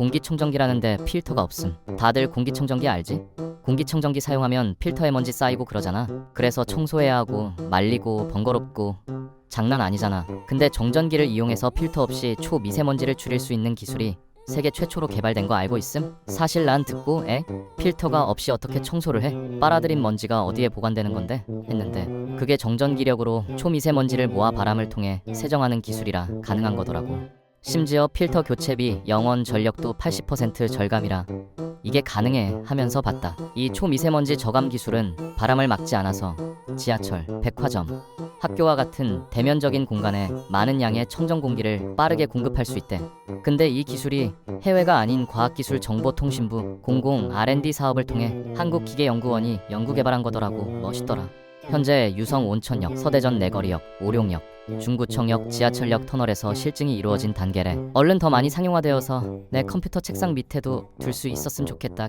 공기청정기라는데 필터가 없음. 다들 공기청정기 알지? 공기청정기 사용하면 필터에 먼지 쌓이고 그러잖아. 그래서 청소해야 하고 말리고 번거롭고 장난 아니잖아. 근데 정전기를 이용해서 필터 없이 초미세먼지를 줄일 수 있는 기술이 세계 최초로 개발된 거 알고 있음? 사실 난 듣고 에? 필터가 없이 어떻게 청소를 해? 빨아들인 먼지가 어디에 보관되는 건데? 했는데 그게 정전기력으로 초미세먼지를 모아 바람을 통해 세정하는 기술이라 가능한 거더라고. 심지어 필터 교체비, 영원 전력도 80% 절감이라 이게 가능해 하면서 봤다. 이 초미세먼지 저감 기술은 바람을 막지 않아서 지하철, 백화점, 학교와 같은 대면적인 공간에 많은 양의 청정 공기를 빠르게 공급할 수 있대. 근데 이 기술이 해외가 아닌 과학기술정보통신부 공공 R&D 사업을 통해 한국기계연구원이 연구 개발한 거더라고. 멋있더라. 현재 유성 온천역, 서대전 내거리역, 오룡역, 중구청역, 지하철역 터널에서 실증이 이루어진 단계래. 얼른 더 많이 상용화되어서 내 컴퓨터 책상 밑에도 둘 수 있었으면 좋겠다.